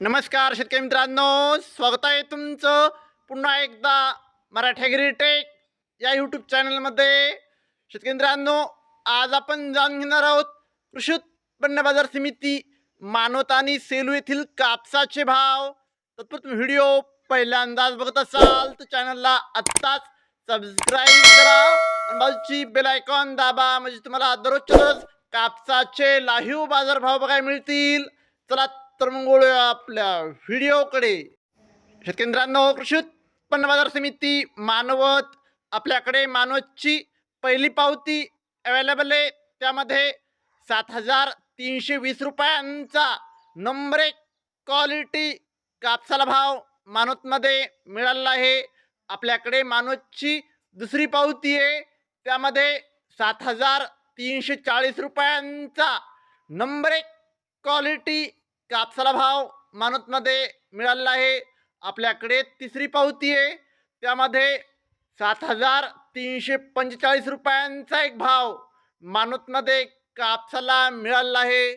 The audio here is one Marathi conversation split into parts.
नमस्कार शेतकरी मित्रांनो स्वागत आहे तुमचं पुन्हा एकदा मराठी ॲग्रीटेक या यूट्यूब चॅनलमध्ये शेतकरी मित्रांनो आज आपण जाणून घेणार आहोत कृषी उत्पन्न बाजार समिती मानवत आणि सेलू येथील कापसाचे भाव. तत्पूर्वी व्हिडिओ पहिल्यांदाच बघत असाल तर चॅनलला आत्ताच सबस्क्राईब करा आणि बाजूची बेल आयकॉन दाबा म्हणजे तुम्हाला दररोजच्या कापसाचे लाईव्ह बाजारभाव बघायला मिळतील. चला तर मग वळूया आपल्या व्हिडिओकडे. शेतकेंद्रांनो कृषी उत्पन्न बाजार समिती मानवत आपल्याकडे मानवतची पहिली पावती अवेलेबल आहे. त्यामध्ये सात हजार तीनशे वीस रुपयांचा नंबर एक क्वालिटी कापसाला भाव मानवतमध्ये मिळालेला आहे. आपल्याकडे मानवतची दुसरी पावती आहे. त्यामध्ये सात हजार तीनशे चाळीस रुपयांचा नंबर एक क्वालिटी कापसाला भाव मानवतमध्ये मिळालेला आहे. आपल्याकडे तिसरी पावती आहे. त्यामध्ये सात हजार तीनशे पंचेचाळीस रुपयांचा एक भाव मानवतमध्ये कापसाला मिळालेला आहे.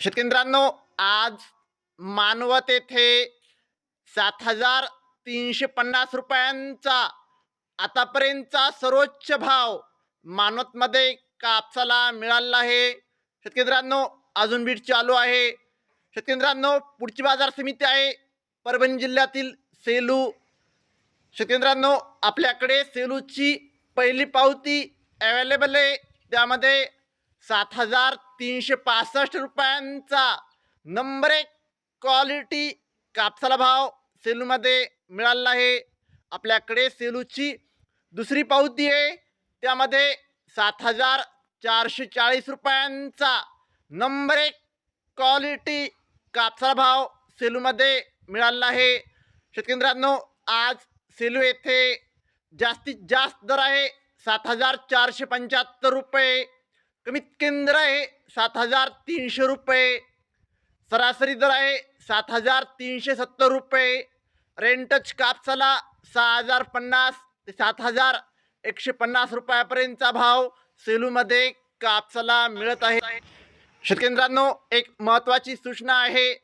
शेतकरी आज मानवत येथे सात हजार तीनशे पन्नास रुपयांचा आतापर्यंतचा सर्वोच्च भाव मानवतमध्ये कापसाला मिळाला आहे. शेतकरी अजून बीट चालू आहे. शेतकरी पुढची बाजार समिती आहे. परभणी जिल्ह्यातील सेलू. शेतकरी आपल्याकडे सेलूची पहिली पावती अवेलेबल आहे. त्यामध्ये सात हजार तीनशे पासष्ट रुपयांचा नंबर एक क्वालिटी कापसाला भाव सेलूमध्ये मिळालेला आहे. आपल्याकडे सेलूची दुसरी पावती आहे. त्यामध्ये सात हजार चारशे चाळीस रुपयांचा नंबर एक क्वालिटी कापसा भाव सेलूमध्ये मिळालेला आहे. शेतकेंद्रांनो आज सेलू येथे जास्तीत जास्त दर आहे. सात हजार चारशे पंच्याहत्तर रुपये. कमीत केंद्र दर आहे सात हजार तीनशे रुपये. सरासरी दर आहे सात हजार तीनशे सत्तर रुपये. रेंटच कापसाला सहा हजार पन्नास ते सात हजार एकशे पन्नास रुपयापर्यंतचा भाव सेलूमध्ये कापसाला मिळत आहे. शेतकेंद्रांनो एक महत्त्वाची सूचना आहे.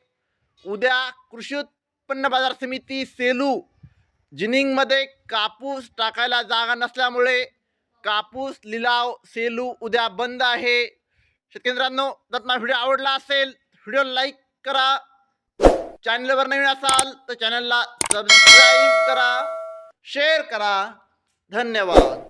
उद्या कृषी उत्पन्न बाजार समिती सेलू जिनिंगमध्ये कापूस टाकायला जागा नसल्यामुळे कापूस लिलाव सेलू उद्या बंद आहे. शेतकेंद्रांनो जर तुम्हाला व्हिडिओ आवडला असेल व्हिडिओ लाईक करा. चॅनलवर नवीन असाल तर चॅनलला सबस्क्राईब करा. शेअर करा. धन्यवाद.